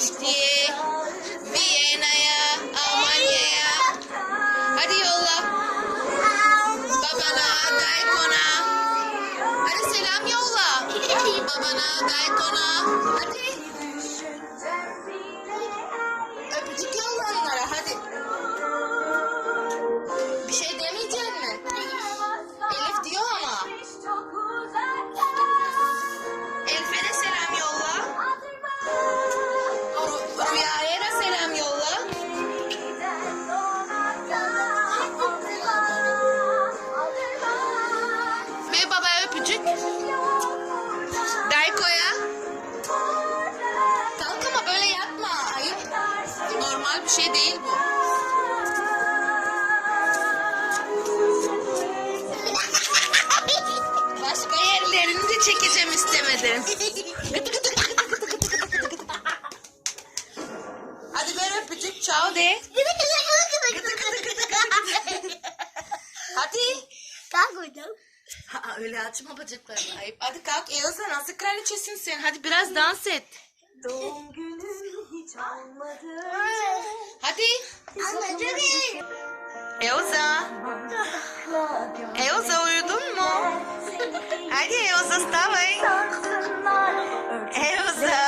geçti. Viyana'ya, Almanya'ya. Hadi yolla. Babana, Dayton'a. Hadi selam yolla. Babana, Dayton'a. Değil bu. Başka yerlerini de çekeceğim istemedim. Hadi ver öpücük. Ciao de. Hadi. Kalk hocam. Ha, öyle açma bacaklarını. Ayıp. Hadi kalk Elsa nasıl kraliçesin sen? Hadi biraz dans et. Doğum günüm hiç olmadı. Elsa uyudun mu? Hadi Elsa wставай. Elsa.